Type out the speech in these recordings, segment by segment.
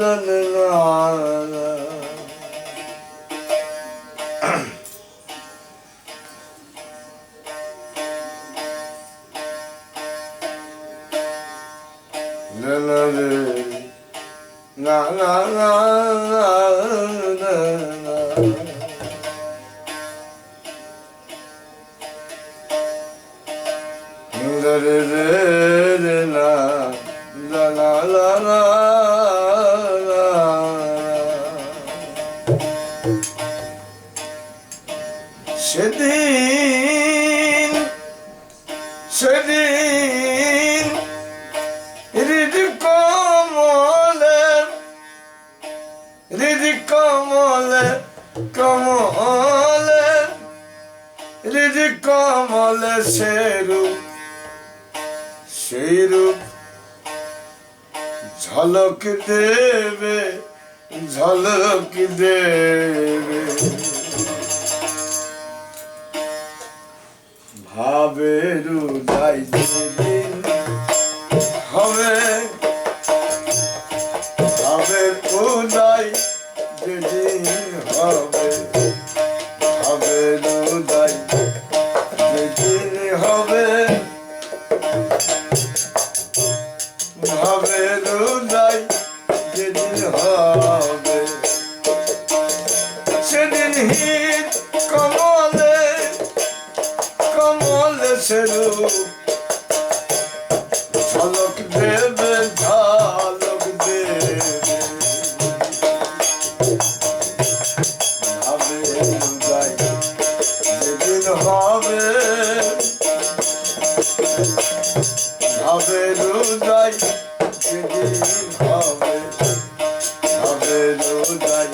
வந்தது la la la la সেই রূপ ঝলক দেবে ঝলক দেবে। ভাবের উদয় যেদিন হবে ভাবের উদয় যেদিন হবে। কমল ঝলক দেবে ঝলক দেবে। ভাবে উদয় যেদিন হবে ভাবে উদয় যেদিন হবে ভাবে উদয়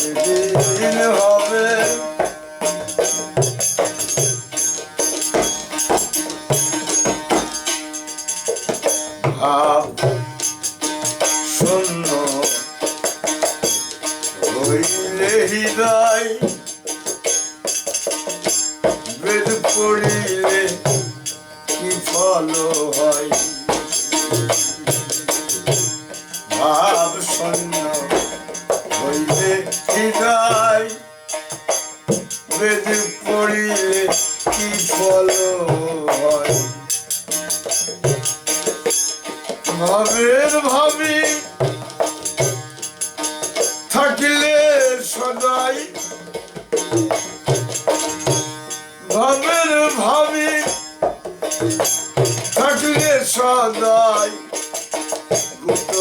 যেদিন হবে হইলে হৃদয় বেদ পড়িলে কি ফল হয়? ভাব শূন্য হইলে হৃদয়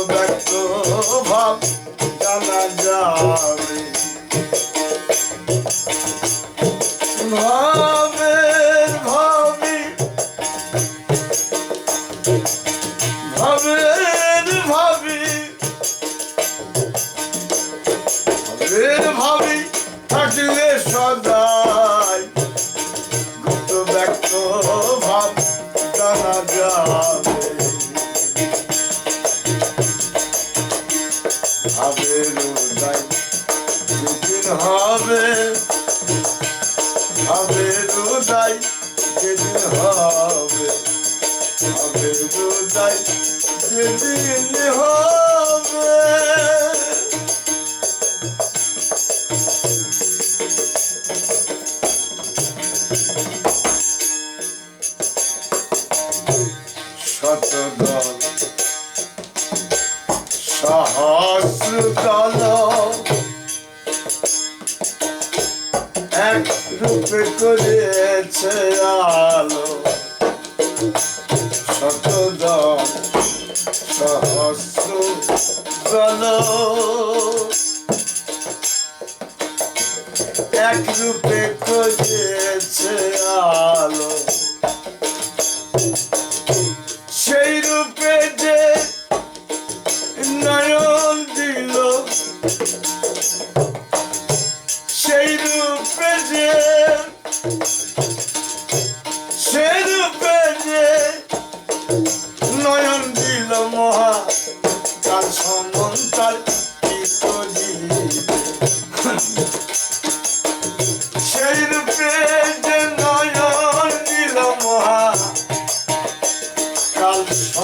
ব্যক্ত ভাব জানা যাবে। ভাবের ভাবি ভাবের ভাবি ভাবের ভাবি থাকলে সদাই। গুপ্ত ব্যক্ত ভাব জানা যাবে। ভাবের উদয় যেদিন হবে। শতদল সহস্র দল এক রূপে করেছে আলো। সহস্র এক রূপে করেছে আলো সেই রূপে যে নয়ন দিল সেই রূপে যে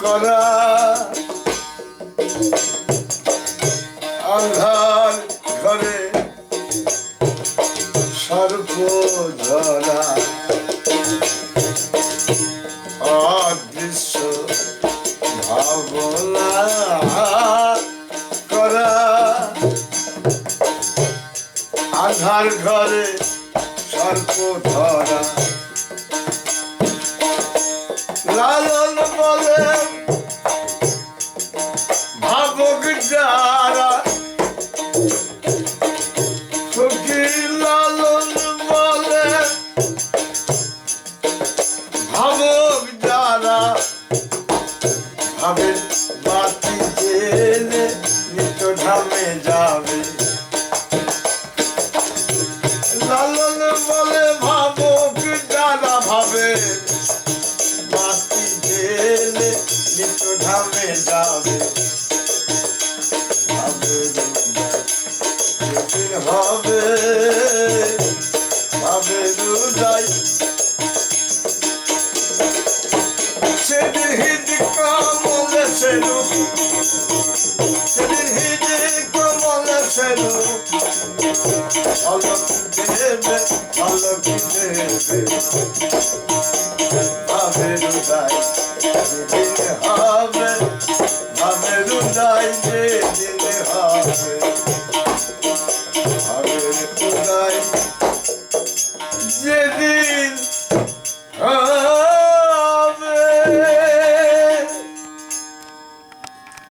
করা আন্ধার ঘরে সর্ব ধরা অদৃশ্য ভাবনা করা আধার ঘরে সর্প love. ধামে যাবে ভাবে যেদিন